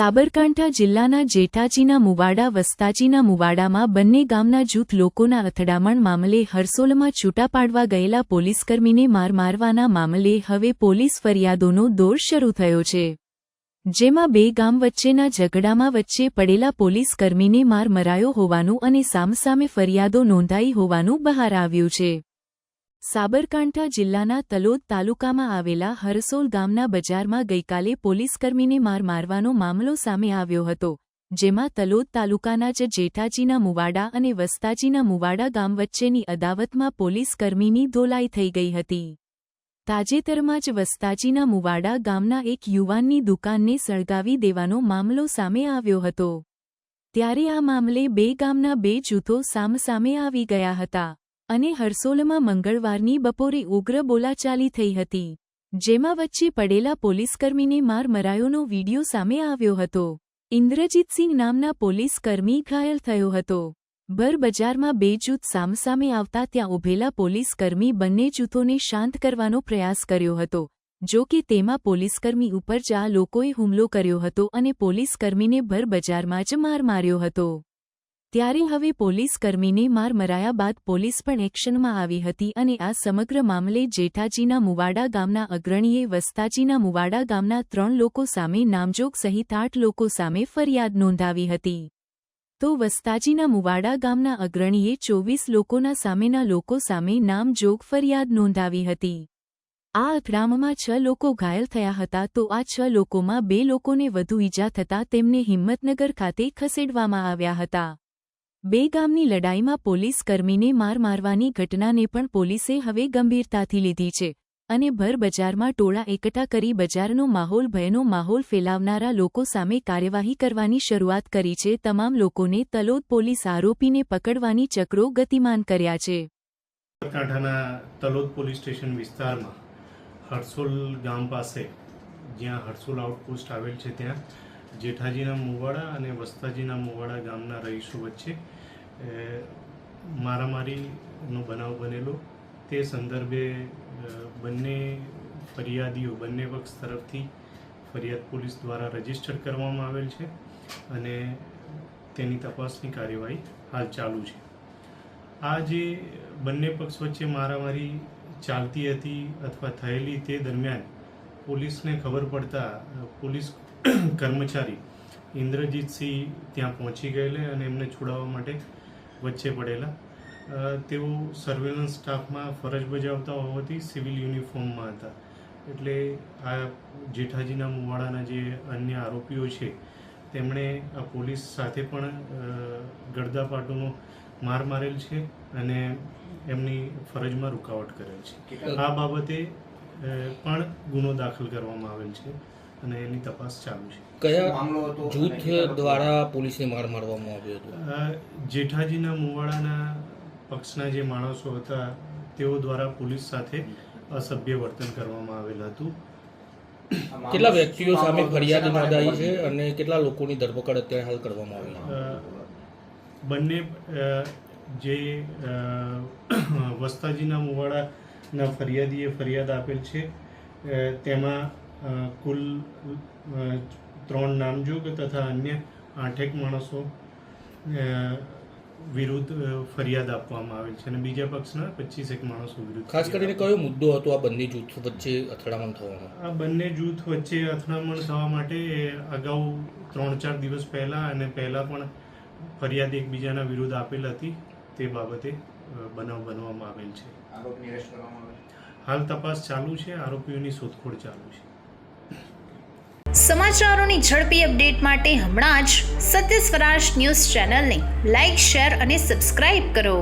સાબરકાંઠા જિલ્લાના જેઠાજીના મુવાડા, વસ્તાજીના મુવાડામાં બંને ગામના જૂથ લોકોના અથડામણ મામલે હરસોલમાં છૂટા પાડવા ગયેલા પોલીસકર્મીને માર મારવાના મામલે હવે પોલીસ ફરિયાદોનો દોર શરૂ થયો છે. જેમાં બે ગામ વચ્ચેના ઝઘડામાં વચ્ચે પડેલા પોલીસકર્મીને માર મરાયો હોવાનું અને સામસામે ફરિયાદો નોંધાઈ હોવાનું બહાર આવ્યું છે. સાબરકાંઠા જિલ્લાના તલોદ તાલુકામાં આવેલા હરસોલ ગામના બજારમાં ગઈકાલે પોલીસકર્મીને માર મારવાનો મામલો સામે આવ્યો હતો, જેમાં તલોદ તાલુકાના જ જેઠાજીના મુવાડા અને વસ્તાજીના મુવાડા ગામ વચ્ચેની અદાવતમાં પોલીસકર્મીની ધોલાઈ થઈ ગઈ હતી. તાજેતરમાં જ વસ્તાજીના મુવાડા ગામના એક યુવાનની દુકાનને સળગાવી દેવાનો મામલો સામે આવ્યો હતો. ત્યારે આ મામલે બે ગામના બે જૂથો સામસામે આવી ગયા હતા. અને હરસોલમાં મંગળવારની બપોરે ઉગ્ર બોલાચાલી થઈ હતી, જેમાં વચ્ચે પડેલા પોલીસકર્મીને માર મરાયોનો વીડિયો સામે આવ્યો હતો. ઇન્દ્રજીતસિંહ નામના પોલીસકર્મી ઘાયલ થયો હતો. ભર બજારમાં બે જૂથ સામસામે આવતા ત્યાં ઉભેલા પોલીસકર્મી બંને જૂથોને શાંત કરવાનો પ્રયાસ કર્યો હતો, જો કે તેમાં પોલીસકર્મી ઉપર જ લોકોએ હુમલો કર્યો હતો અને પોલીસકર્મીને ભર બજારમાં જ માર માર્યો હતો. ત્યારે હવે પોલીસકર્મીને માર મરાયા બાદ પોલીસ પણ એક્શનમાં આવી હતી અને આ સમગ્ર મામલે જેઠાજીના મુવાડા ગામના અગ્રણીએ વસ્તાજીના મુવાડા ગામના ત્રણ લોકો સામે નામજોગ સહિત આઠ લોકો સામે ફરિયાદ નોંધાવી હતી. તો વસ્તાજીના મુવાડા ગામના અગ્રણીએ ચોવીસ લોકોના સામેના લોકો સામે નામજોગ ફરિયાદ નોંધાવી હતી. આ અથડામમાં છ લોકો ઘાયલ થયા હતા તો આ છ લોકોમાં બે લોકોને વધુ ઈજા થતાં તેમને હિંમતનગર ખાતે ખસેડવામાં આવ્યા હતા. બે ગામની લડાઈમાં પોલીસકર્મીને માર મારવાની ઘટનાને પણ પોલીસે હવે ગંભીરતાથી લીધી છે અને ભર બજારમાં ટોળા એકઠા કરી બજારનો માહોલ ભયનો માહોલ ફેલાવનારા લોકો સામે કાર્યવાહી કરવાની શરૂઆત કરી છે. તમામ લોકોને તલોદ પોલીસ આરોપીને પકડવાની ચક્રો ગતિમાન કર્યા છે. તલોદ પોલીસ સ્ટેશન વિસ્તારમાં હરસોલ ગામ પાસે જ્યાં હરસોલ આઉટપોસ્ટ આવેલ છે ત્યાં જેઠાજીના મુવાડા અને વસ્તાજીના મુવાડા ગામના રહીશો વચ્ચે મારામારીનો બનાવ બનેલો. તે સંદર્ભે બંને ફરિયાદીઓ બંને પક્ષ તરફથી ફરિયાદ પોલીસ દ્વારા રજિસ્ટર કરવામાં આવેલ છે અને તેની તપાસની કાર્યવાહી હાલ ચાલુ છે. આ જે બંને પક્ષ વચ્ચે મારામારી ચાલતી હતી અથવા થયેલી તે દરમિયાન પોલીસને ખબર પડતા પોલીસ કર્મચારી ઇન્દ્રજીતસિંહ ત્યાં પહોંચી ગયેલા અને એમને છોડાવવા માટે વચ્ચે પડેલા. તેઓ સર્વેલન્સ સ્ટાફમાં ફરજ બજાવતા હોવાથી સિવિલ યુનિફોર્મમાં હતા. એટલે આ જેઠાજીના મુવાડાના જે અન્ય આરોપીઓ છે તેમણે આ પોલીસ સાથે પણ અ, માર મારેલ છે અને એમની ફરજમાં રૂકાવટ કરેલ છે. આ બાબતે પણ ગુનો દાખલ કરવામાં આવેલ છે અને એની તપાસ ચાલુ છે. કયા મામલો હતો જૂથ દ્વારા પોલીસને માર મારવામાં આવ્યો હતો? જેઠાજીના મુવાડાના પક્ષના જે માણસો હતા તેઓ દ્વારા પોલીસ સાથે અસભ્ય વર્તન કરવામાં આવેલ હતું. કેટલા વ્યક્તિઓ સામે ફરિયાદ નોંધાઈ છે અને કેટલા લોકોની ધરપકડ અત્યારે હાલ કરવામાં આવી છે? બંને જે વસ્તાજીના વસ્તાજીના મુવાડાના ફરિયાદીએ ફરિયાદ આપેલ છે. તેમાં કુલ ત્રણ નામજોગ તથા અન્ય આઠેક માણસો વિરુદ્ધ ફરિયાદ આપવામાં આવેલ છે અને બીજા પક્ષના પચીસેક માણસો વિરુદ્ધ ખાસ કરીને કયો મુદ્દો હતો આ બંને જૂથ વચ્ચે અથડામણ થવાનો? આ બંને જૂથ વચ્ચે અથડામણ થવા માટે અગાઉ ત્રણ ચાર દિવસ પહેલા અને પહેલા પણ ફરિયાદ એકબીજાના વિરુદ્ધ આપેલ હતી. તે બાબતે બનાવ બનવામાં આવેલ છે. આરોપની અરેસ્ટ કરવામાં હાલ તપાસ ચાલુ છે આરોપીઓની શોધખોળ ચાલુ છે. સમાચારોની ઝડપી અપડેટ માટે હમણાં જ સત્ય સ્વરાજ ન્યૂઝ ચેનલને લાઇક શેર અને સબસ્ક્રાઇબ કરો.